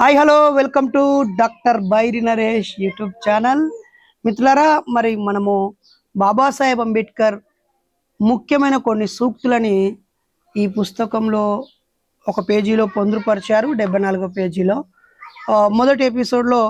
Hi hello welcome to doctor Bairi Naresh YouTube channel. మిత్రులారా మరి మనము బాబాసాహెబ్ అంబేద్కర్ ముఖ్యమైన కొన్ని సూక్తులని ఈ పుస్తకంలో ఒక పేజీలో పొందుపరిచారు డెబ్బై నాలుగో పేజీలో. మొదటి ఎపిసోడ్లో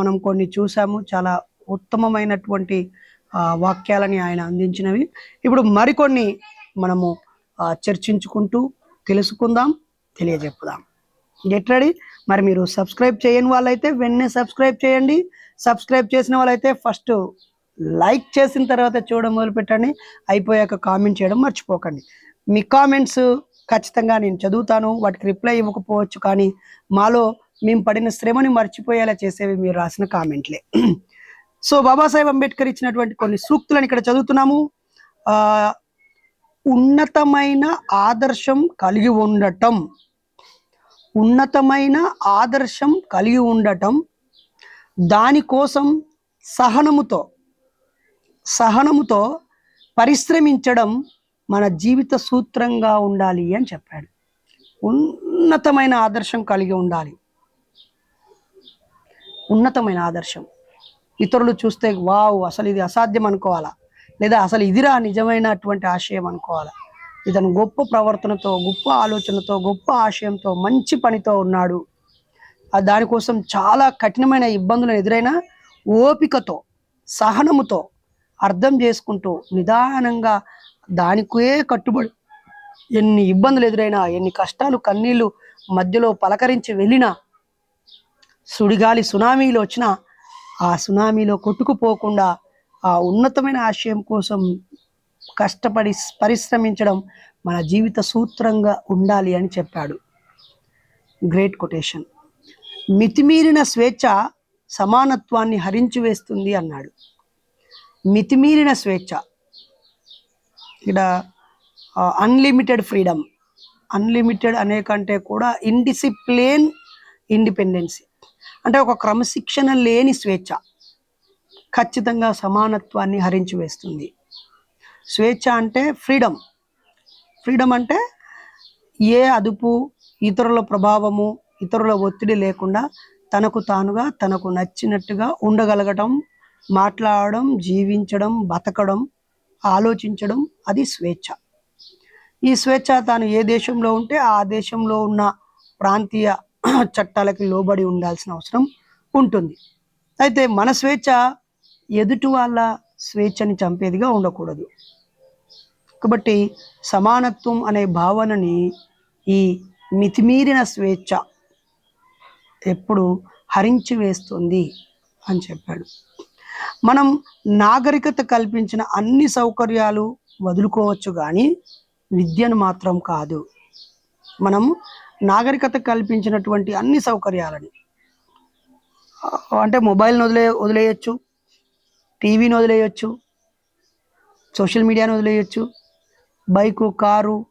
మనం కొన్ని చూసాము చాలా ఉత్తమమైనటువంటి వాక్యాలని ఆయన అందించినవి. ఇప్పుడు మరికొన్ని మనము చర్చించుకుంటూ తెలుసుకుందాం తెలియజెప్పుదాం. Get ready? మరి మీరు సబ్స్క్రైబ్ చేయని వాళ్ళైతే వెంటనే సబ్స్క్రైబ్ చేయండి. సబ్స్క్రైబ్ చేసిన వాళ్ళైతే ఫస్ట్ లైక్ చేసిన తర్వాత చూడడం మొదలు పెట్టండి అయిపోయాక కామెంట్ చేయడం మర్చిపోకండి. మీ కామెంట్స్ ఖచ్చితంగా నేను చదువుతాను. వాటికి రిప్లై ఇవ్వకపోవచ్చు కానీ మాలో మేము పడిన శ్రమని మర్చిపోయేలా చేసేవి మీరు రాసిన కామెంట్లే. సో బాబాసాహెబ్ అంబేద్కర్ ఇచ్చినటువంటి కొన్ని సూక్తులను ఇక్కడ చదువుతున్నాము. ఉన్నతమైన ఆదర్శం కలిగి ఉండటం. ఉన్నతమైన ఆదర్శం కలిగి ఉండటం దానికోసం సహనముతో సహనముతో పరిశ్రమించడం మన జీవిత సూత్రంగా ఉండాలి అని చెప్పాడు. ఉన్నతమైన ఆదర్శం కలిగి ఉండాలి. ఉన్నతమైన ఆదర్శం. ఇతరులు చూస్తే వావ్ అసలు ఇది అసాధ్యం అనుకోవాలా? లేదా అసలు ఇదిరా నిజమైనటువంటి ఆశయం అనుకోవాలా? ఇతను గొప్ప ప్రవర్తనతో గొప్ప ఆలోచనతో గొప్ప ఆశయంతో మంచి పనితో ఉన్నాడు. దానికోసం చాలా కఠినమైన ఇబ్బందులు ఎదురైనా ఓపికతో సహనముతో అర్థం చేసుకుంటూ నిదానంగా దానికే కట్టుబడి ఎన్ని ఇబ్బందులు ఎదురైనా ఎన్ని కష్టాలు కన్నీళ్ళు మధ్యలో పలకరించి వెళ్ళినా సుడిగాలి సునామీలు వచ్చినా ఆ సునామీలో కొట్టుకుపోకుండా ఆ ఉన్నతమైన ఆశయం కోసం కష్టపడి పరిశ్రమించడం మన జీవిత సూత్రంగా ఉండాలి అని చెప్పాడు. గ్రేట్ కొటేషన్ మితిమీరిన స్వేచ్ఛ సమానత్వాన్ని హరించి వేస్తుంది అన్నాడు. మితిమీరిన స్వేచ్ఛ. ఇక్కడ అన్లిమిటెడ్ ఫ్రీడమ్ అన్లిమిటెడ్ అనే కంటే కూడా ఇండిసిప్లేన్ ఇండిపెండెన్సీ అంటే ఒక క్రమశిక్షణ లేని స్వేచ్ఛ. ఖచ్చితంగా సమానత్వాన్ని హరించి వేస్తుంది స్వేచ్ఛ అంటే ఫ్రీడమ్. ఫ్రీడమ్ అంటే ఏ అదుపు ఇతరుల ప్రభావము ఇతరుల ఒత్తిడి లేకుండా తనకు తానుగా తనకు నచ్చినట్టుగా ఉండగలగటం మాట్లాడడం జీవించడం బతకడం ఆలోచించడం అది స్వేచ్ఛ. ఈ స్వేచ్ఛ తాను ఏ దేశంలో ఉంటే ఆ దేశంలో ఉన్న ప్రాంతీయ చట్టాలకి లోబడి ఉండాల్సిన అవసరం ఉంటుంది. అయితే మన స్వేచ్ఛ ఎదుటి వాళ్ళ స్వేచ్ఛని చంపేదిగా ఉండకూడదు. కాబట్టి సమానత్వం అనే భావనని ఈ మితిమీరిన స్వేచ్ఛ ఎప్పుడు హరించి వేస్తుంది అని చెప్పాడు. మనం నాగరికత కల్పించిన అన్ని సౌకర్యాలు వదులుకోవచ్చు కానీ విద్యను మాత్రం కాదు. మనం నాగరికత కల్పించినటువంటి అన్ని సౌకర్యాలని అంటే మొబైల్ని వదిలే వదిలేయచ్చు టీవీని వదిలేయచ్చు సోషల్ మీడియాని వదిలేయచ్చు బైకు కారు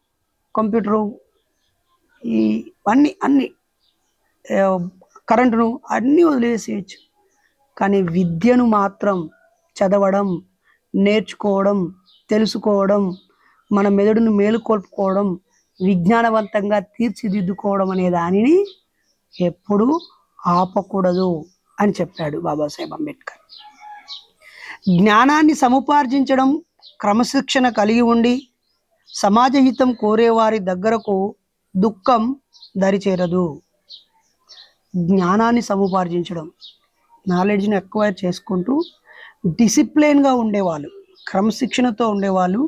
కంప్యూటరు ఈ అన్ని అన్ని కరెంటును అన్నీ వదిలేసేయచ్చు. కానీ విద్యను మాత్రం చదవడం నేర్చుకోవడం తెలుసుకోవడం మన మెదడును మేలుకొల్పుకోవడం విజ్ఞానవంతంగా తీర్చిదిద్దుకోవడం అనే దానిని ఎప్పుడూ ఆపకూడదు అని చెప్పాడు బాబాసాహెబ్ అంబేద్కర్. జ్ఞానాన్ని సముపార్జించడం క్రమశిక్షణ కలిగి ఉండి సమాజ హితం కోరేవారి దగ్గరకు దుఃఖం దరిచేరదు. జ్ఞానాన్ని సముపార్జించడం. నాలెడ్జ్ని అక్వైర్ చేసుకుంటూ డిసిప్లిన్గా ఉండేవాళ్ళు క్రమశిక్షణతో ఉండేవాళ్ళు.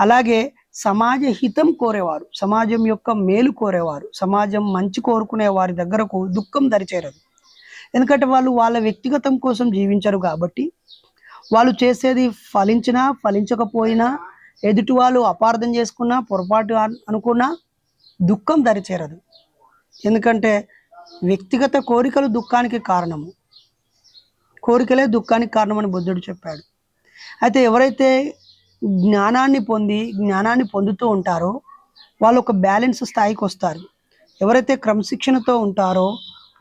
అలాగే సమాజ హితం కోరేవారు సమాజం యొక్క మేలు కోరేవారు సమాజం మంచి కోరుకునే వారి దగ్గరకు దుఃఖం దరిచేరదు. ఎందుకంటే వాళ్ళు వాళ్ళ వ్యక్తిగతం కోసం జీవించరు కాబట్టి వాళ్ళు చేసేది ఫలించినా ఫలించకపోయినా ఎదుటి వాళ్ళు అపార్థం చేసుకున్నా పొరపాటు అనుకున్నా దుఃఖం దరిచేరదు. ఎందుకంటే వ్యక్తిగత కోరికలు దుఃఖానికి కారణము. కోరికలే దుఃఖానికి కారణమని బుద్ధుడు చెప్పాడు. అయితే ఎవరైతే జ్ఞానాన్ని పొంది జ్ఞానాన్ని పొందుతూ ఉంటారో వాళ్ళు ఒక బ్యాలెన్స్ స్థాయికి వస్తారు. ఎవరైతే క్రమశిక్షణతో ఉంటారో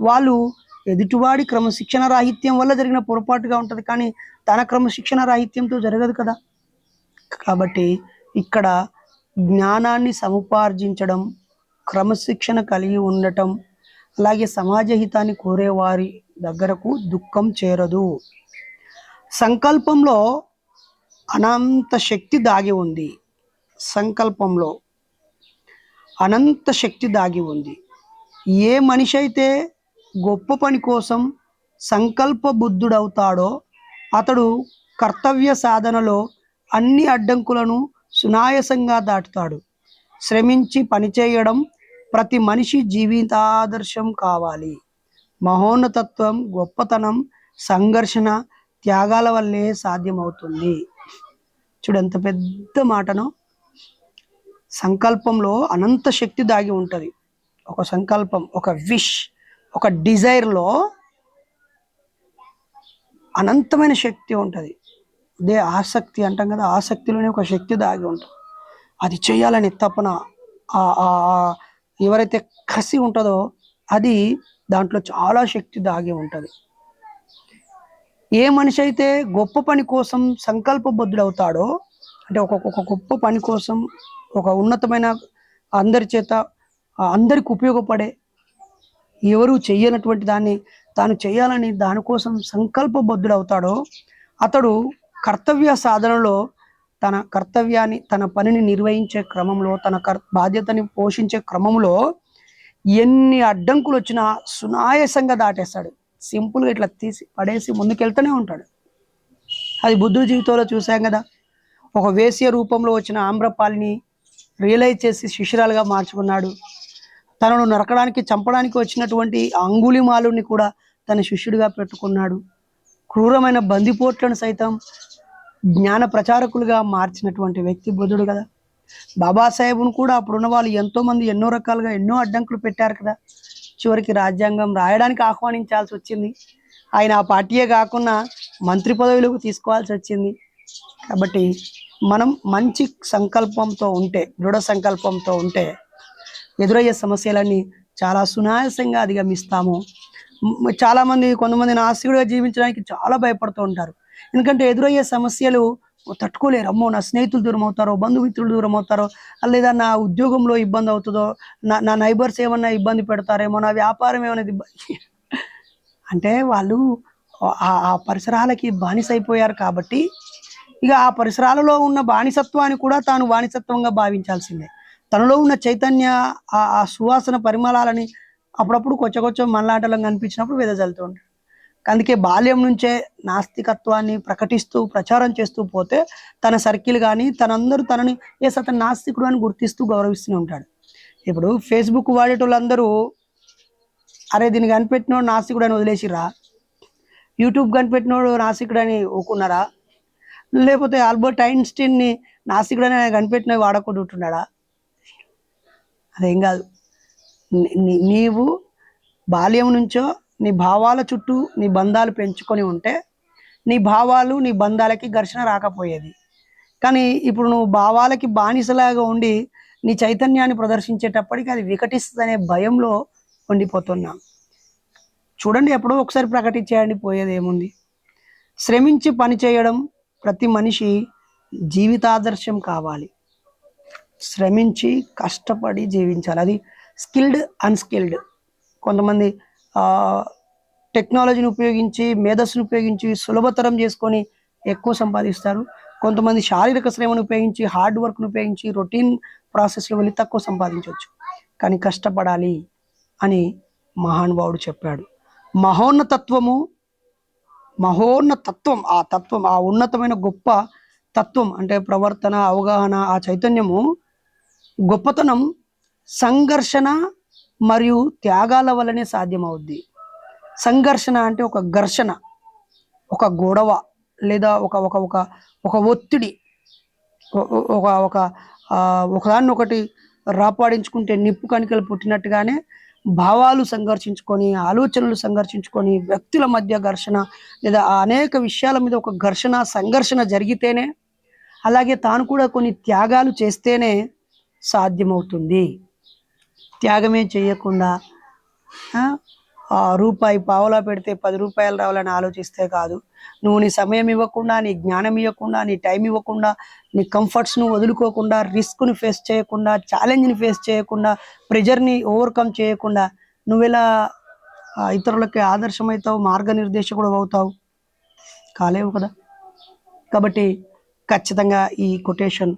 వాళ్ళు ఎదుటివాడి క్రమశిక్షణ రాహిత్యం వల్ల జరిగిన పొరపాటుగా ఉంటుంది. కానీ తన క్రమశిక్షణ రాహిత్యంతో జరగదు కదా. కాబట్టి ఇక్కడ జ్ఞానాన్ని సముపార్జించడం క్రమశిక్షణ కలిగి ఉండటం అలాగే సమాజ హితాన్ని కోరేవారి దగ్గరకు దుఃఖం చేరదు. సంకల్పంలో అనంత శక్తి దాగి ఉంది. సంకల్పంలో అనంత శక్తి దాగి ఉంది. ఏ మనిషి అయితే గొప్ప పని కోసం సంకల్ప బుద్ధుడవుతాడో అతడు కర్తవ్య సాధనలో అన్ని అడ్డంకులను సునాయసంగా దాటుతాడు. శ్రమించి పనిచేయడం ప్రతి మనిషి జీవితాదర్శం కావాలి. మహోన్నతత్వం గొప్పతనం సంఘర్షణ త్యాగాల వల్లే సాధ్యమవుతుంది. చూడు ఎంత పెద్ద మాటను. సంకల్పంలో అనంత శక్తి దాగి ఉంటుంది. ఒక సంకల్పం ఒక విష్ ఒక డిజైర్లో అనంతమైన శక్తి ఉంటుంది. అదే ఆసక్తి అంటాం కదా ఆసక్తిలోనే ఒక శక్తి దాగి ఉంటుంది. అది చేయాలని తపన ఆ- ఆ- ఎవరైతే కసి ఉంటుందో అది దాంట్లో చాలా శక్తి దాగి ఉంటుంది. ఏ మనిషి అయితే గొప్ప పని కోసం సంకల్పబద్ధుడవుతాడో అంటే ఒక ఒక గొప్ప పని కోసం ఒక ఉన్నతమైన అందరి చేత అందరికి ఉపయోగపడే ఎవరు చేయనటువంటి దాన్ని తాను చేయాలని దానికోసం సంకల్పబద్ధుడవుతాడో అతడు కర్తవ్య సాధనలో తన కర్తవ్యాన్ని తన పనిని నిర్వహించే క్రమంలో తన కర్ బాధ్యతని పోషించే క్రమంలో ఎన్ని అడ్డంకులు వచ్చినా సునాయాసంగా దాటేస్తాడు. సింపుల్గా ఇట్లా తీసి పడేసి ముందుకెళ్తూనే ఉంటాడు. అది బుద్ధుడి జీవితంలో చూసాం కదా. ఒక వేశ్య రూపంలో వచ్చిన ఆమ్రపాలిని రియలైజ్ చేసి శిష్యురాలుగా మార్చుకున్నాడు. తనను నరకడానికి చంపడానికి వచ్చినటువంటి అంగుళిమాలుని కూడా తన శిష్యుడిగా పెట్టుకున్నాడు. క్రూరమైన బందిపోట్లను సైతం జ్ఞాన ప్రచారకులుగా మార్చినటువంటి వ్యక్తి బుద్ధుడు కదా. బాబాసాహెబ్ను కూడా అప్పుడున్న వాళ్ళు ఎంతో మంది ఎన్నో రకాలుగా ఎన్నో అడ్డంకులు పెట్టారు కదా. చివరికి రాజ్యాంగం రాయడానికి ఆహ్వానించాల్సి వచ్చింది. ఆయన ఆ పార్టీయే కాకుండా మంత్రి పదవిలోకి తీసుకోవాల్సి వచ్చింది. కాబట్టి మనం మంచి సంకల్పంతో ఉంటే దృఢ సంకల్పంతో ఉంటే ఎదురయ్యే సమస్యలన్నీ చాలా సునాయాసంగా అధిగమిస్తాము. చాలామంది చాలా మంది కొంతమంది నాస్తికుడిగా జీవించడానికి చాలా భయపడుతూ ఉంటారు. ఎందుకంటే ఎదురయ్యే సమస్యలు తట్టుకోలేరు. అమ్మో నా స్నేహితులు దూరం అవుతారో బంధుమిత్రులు దూరం అవుతారో లేదా నా ఉద్యోగంలో ఇబ్బంది అవుతుందో నా నా నైబర్స్ ఏమన్నా ఇబ్బంది పెడతారేమో నా వ్యాపారం ఏమైనా ఇబ్బంది అంటే వాళ్ళు ఆ పరిసరాలకి పరిసరాలకి బానిసైపోయారు కాబట్టి ఇక ఆ పరిసరాలలో ఉన్న బానిసత్వాన్ని కూడా తాను బానిసత్వంగా భావించాల్సిందే. తనలో ఉన్న చైతన్య ఆ సువాసన పరిమళాలని అప్పుడప్పుడు కొచ్చకొచ్చ మనలాటలం కనిపించినప్పుడు వెదజల్లుతూ ఉంటాడు. అందుకే బాల్యం నుంచే నాస్తికత్వాన్ని ప్రకటిస్తూ ప్రచారం చేస్తూ పోతే తన సర్కిల్ కానీ తనందరూ తనని ఏ అతను నాస్తికుడు అని గుర్తిస్తూ గౌరవిస్తూనే ఉంటాడు. ఇప్పుడు ఫేస్బుక్ వాడేటోళ్ళందరూ అరే దీన్ని కనిపెట్టినోడు నాస్తికుడు అని వదిలేసిరా యూట్యూబ్ కనిపెట్టినోడు నాస్తికుడు అని ఊకున్నారా? లేకపోతే ఆల్బర్ట్ ఐన్స్టీన్ని నాస్తికుడు అని కనిపెట్టిన వాడకుండా ఉంటున్నాడా? అదేం కాదు. నీవు బాల్యం నుంచో నీ భావాల చుట్టూ నీ బంధాలు పెంచుకొని ఉంటే నీ భావాలు నీ బంధాలకి ఘర్షణ రాకపోయేది. కానీ ఇప్పుడు నువ్వు భావాలకి బానిసలాగా ఉండి నీ చైతన్యాన్ని ప్రదర్శించేటప్పటికి అది వికటిస్తుందనే భయంలో ఉండిపోతున్నాం. చూడండి ఎప్పుడో ఒకసారి ప్రకటించేయండి పోయేది ఏముంది. శ్రమించి పని చేయడం ప్రతి మనిషి జీవితాదర్శం కావాలి. శ్రమించి కష్టపడి జీవించాలి. అది స్కిల్డ్ అన్స్కిల్డ్. కొంతమంది టెక్నాలజీని ఉపయోగించి మేధస్సును ఉపయోగించి సులభతరం చేసుకొని ఎక్కువ సంపాదిస్తారు. కొంతమంది శారీరక శ్రమను ఉపయోగించి హార్డ్ వర్క్ను ఉపయోగించి రొటీన్ ప్రాసెస్లో వెళ్ళి తక్కువ సంపాదించవచ్చు. కానీ కష్టపడాలి అని మహానుభావుడు చెప్పాడు. మహోన్నతత్వము మహోన్నతత్వం ఆ తత్వం ఆ ఉన్నతమైన గొప్ప తత్వం అంటే ప్రవర్తన అవగాహన ఆ చైతన్యము గొప్పతనం సంఘర్షణ మరియు త్యాగాల వల్లనే సాధ్యమవుద్ది. సంఘర్షణ అంటే ఒక ఘర్షణ ఒక గొడవ లేదా ఒక ఒక ఒక ఒక ఒత్తిడి ఒక ఒక ఒకదాన్ని ఒకటి రాపాడించుకుంటే నిప్పు కణికలు పుట్టినట్టుగానే భావాలు సంఘర్షించుకొని ఆలోచనలు సంఘర్షించుకొని వ్యక్తుల మధ్య ఘర్షణ లేదా అనేక విషయాల మీద ఒక ఘర్షణ సంఘర్షణ జరిగితేనే అలాగే తాను కూడా కొన్ని త్యాగాలు చేస్తేనే సాధ్యమవుతుంది. త్యాగమే చేయకుండా ఆ, రూపాయి పావులా పెడితే పది రూపాయలు రావాలని ఆలోచిస్తే కాదు. నువ్వు నీ సమయం ఇవ్వకుండా నీ జ్ఞానం ఇవ్వకుండా నీ టైం ఇవ్వకుండా నీ కంఫర్ట్స్ను వదులుకోకుండా రిస్క్ని ఫేస్ చేయకుండా ఛాలెంజ్ని ఫేస్ చేయకుండా ప్రెజర్ని ఓవర్కమ్ చేయకుండా నువ్వెలా ఇతరులకి ఆదర్శమవుతావు మార్గనిర్దేశకుడు అవుతావు? కాలేవు కదా? కాబట్టి ఖచ్చితంగా ఈ కొటేషన్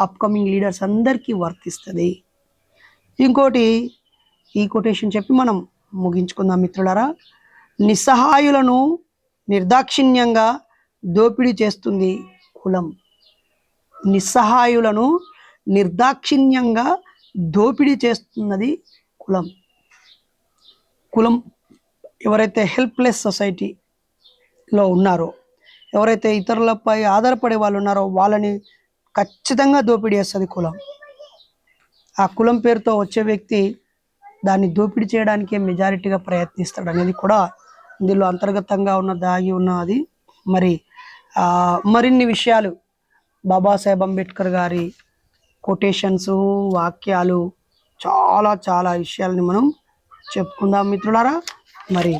అప్కమింగ్ లీడర్స్ అందరికీ వర్తిస్తుంది. ఇంకోటి ఈ కొటేషన్ చెప్పి మనం ముగించుకుందాం మిత్రులారా. నిస్సహాయులను నిర్దాక్షిణ్యంగా దోపిడీ చేస్తుంది కులం. నిస్సహాయులను నిర్దాక్షిణ్యంగా దోపిడీ చేస్తున్నది కులం. కులం ఎవరైతే హెల్ప్లెస్ సొసైటీలో ఉన్నారో ఎవరైతే ఇతరులపై ఆధారపడే వాళ్ళు ఉన్నారో వాళ్ళని ఖచ్చితంగా దోపిడీ చేస్తుంది కులం. ఆ కులం పేరుతో వచ్చే వ్యక్తి దాన్ని దోపిడీ చేయడానికే మెజారిటీగా ప్రయత్నిస్తాడు అనేది కూడా ఇందులో అంతర్గతంగా ఉన్న దాగి ఉన్నది. మరి మరిన్ని విషయాలు బాబాసాహెబ్ అంబేద్కర్ గారి కొటేషన్స్ వాక్యాలు చాలా చాలా విషయాలని మనం చెప్పుకుందాం మిత్రులారా. మరి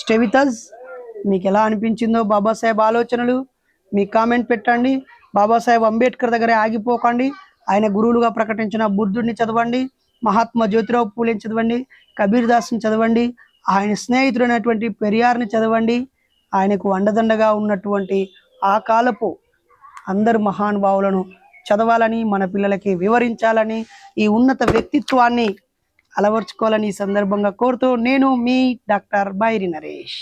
స్టే మీకు ఎలా అనిపించిందో బాబాసాహెబ్ ఆలోచనలు మీ కామెంట్ పెట్టండి. బాబాసాహెబ్ అంబేద్కర్ దగ్గరే ఆగిపోకండి. ఆయన గురువులుగా ప్రకటించిన బుద్ధుడిని చదవండి మహాత్మా జ్యోతిరావు పూలేని చదవండి కబీర్ దాస్ని చదవండి ఆయన స్నేహితుడైనటువంటి పెరియార్ని చదవండి. ఆయనకు అండదండగా ఉన్నటువంటి ఆ కాలపు అందరు మహానుభావులను చదవాలని మన పిల్లలకి వివరించాలని ఈ ఉన్నత వ్యక్తిత్వాన్ని అలవర్చుకోవాలని ఈ సందర్భంగా కోరుతూ నేను మీ డాక్టర్ బైరి నరేష్.